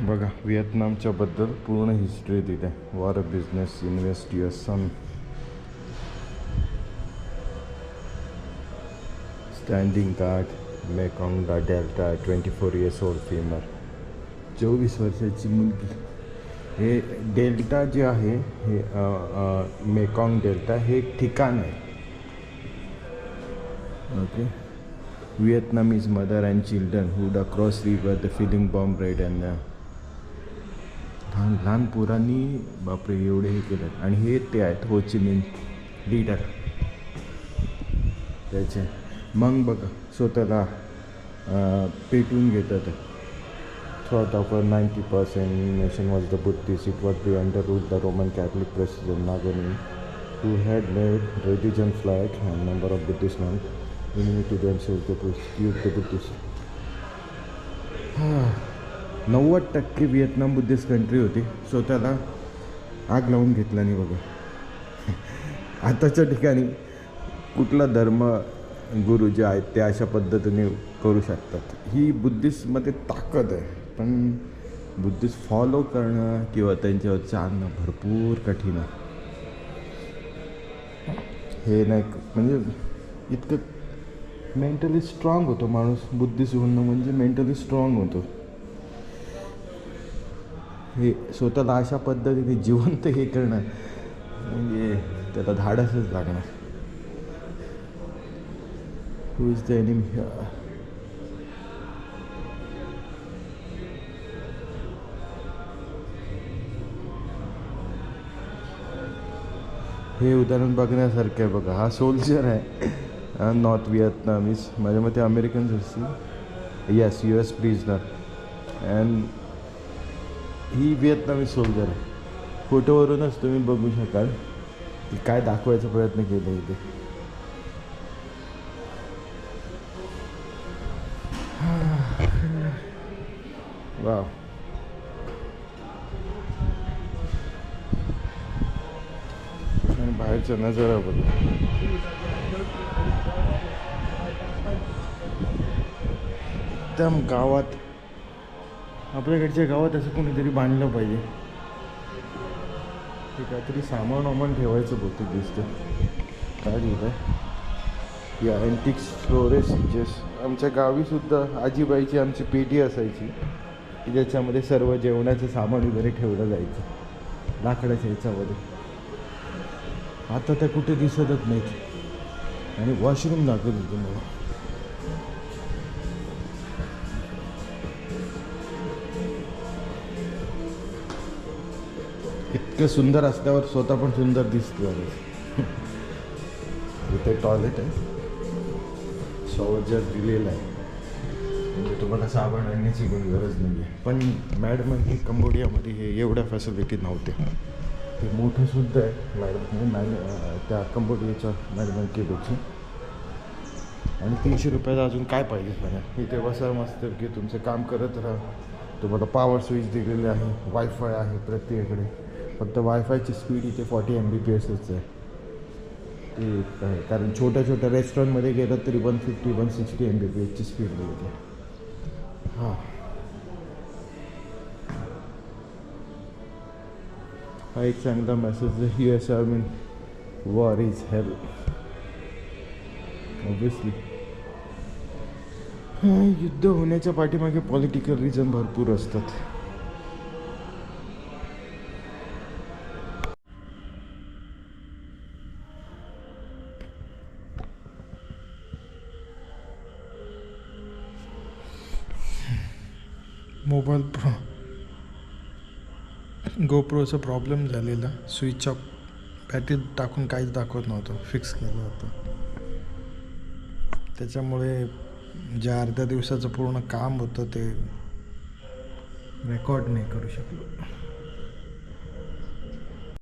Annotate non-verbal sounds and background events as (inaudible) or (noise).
बघा व्हिएतनामच्याबद्दल पूर्ण हिस्ट्री दिली war business invest your son standing guard Mekong delta twenty four years old female चोवीस वर्षाची मुलगी. हे डेल्टा जे आहे हे मेकॉंग डेल्टा हे एक ठिकाण आहे. Okay? Vietnamese mother and children who'd across river river the filling bomb and uh, लहान लहान पोरांनी बापरे एवढे हे केलं आणि हे ते आहेत हो चिमिन लिडर त्याचे. मग बघ स्वतःला पेटून घेतात throat of a ninety percent nation was the Buddhist it was be under rule the Roman Catholic precision Nagni to had made religion flat and number of Buddhist man in to dense to you to Buddhist नव्वद टक्के Vietnam Buddhist country होती. स्वतःला आग लावून घेतला नाही बघा. (laughs) आताच्या ठिकाणी कुठला धर्म गुरु जे आहेत ते अशा पद्धतीने करू शकतात. ही बुद्धिस्टमध्ये ताकद आहे. पण बुद्धिस्ट फॉलो करणं किंवा त्यांच्यावर चालणं भरपूर कठीण आहे. हे नाही म्हणजे इतकं मेंटली स्ट्रॉंग होतो माणूस. बुद्धिस्ट होणं म्हणजे मेंटली स्ट्रॉंग होतो. हे स्वतःला अशा पद्धतीने जिवंत हे करणं म्हणजे त्याला धाडसच लागणार. हू इज द एनिमी हे उदाहरण बघण्यासारखं आहे बघा. हा सोल्जर आहे. नॉर्थ व्हिएतनामीज माझ्या मते अमेरिकन्स असतील. Yes U S prisoner and he Vietnamese soldier आहे. फोटोवरूनच तुम्ही बघू शकाल की काय दाखवायचा प्रयत्न केला इथे. वा बाहेरचा नजारा बघा. एकदम गावात आपल्याकडच्या गावात असं कोणीतरी बांधलं पाहिजे. ते काहीतरी सामान वामान ठेवायचं बहुतेक दिसतं. काय लिहिलं या अँटिक स्टोरेज जेस आमच्या गावीसुद्धा आजीबाईची आमची पेटी असायची की ज्याच्यामध्ये सर्व जेवणाचं सामान वगैरे ठेवलं जायचं लाकडाच्या ह्याच्यामध्ये. आता त्या कुठे दिसतच नाहीत. आणि वॉशरूम दाखवत तुम्हाला इतकं सुंदर असल्यावर स्वतः पण सुंदर दिसतं इथे टॉयलेट आहे. शॉवर दिलेला आहे. म्हणजे तुम्हाला साबण आणण्याची कोणी गरज नाही आहे पण मॅडम ही कंबोडियामध्ये हे एवढ्या फॅसिलिटी नव्हत्या. ते मोठं सुद्धा आहे. मॅडम मॅड त्या कंबोडियाच्या मॅडमकीपेक्षा आणि तीनशे रुपयाचा अजून काय पाहिजे सांगा इथे बसा मस्त की तुमचं काम करत राहा. तुम्हाला पॉवर स्विच दिलेले आहे. वायफाय आहे प्रत्येकाकडे. फक्त वायफायची स्पीड इथे फॉर्टी एम बी पी एसच आहे. ते एक आहे. कारण छोट्या छोट्या रेस्टॉरंटमध्ये गेलं तरी one fifty one sixty M B P एसची स्पीड मिळते. हां. हा एक चांगला मेसेज आहे. U S army war is hell obviously युद्ध होण्याच्या पाठीमागे पॉलिटिकल रिझन भरपूर असतात. मोबाईल प्रो गोप्रोचा प्रॉब्लेम झालेला. स्विच ऑफ बॅटरी टाकून काहीच दाखवत नव्हतं. फिक्स केलं होतं. त्याच्यामुळे जे अर्ध्या दिवसाचं पूर्ण काम होतं ते रेकॉर्ड नाही करू शकलो.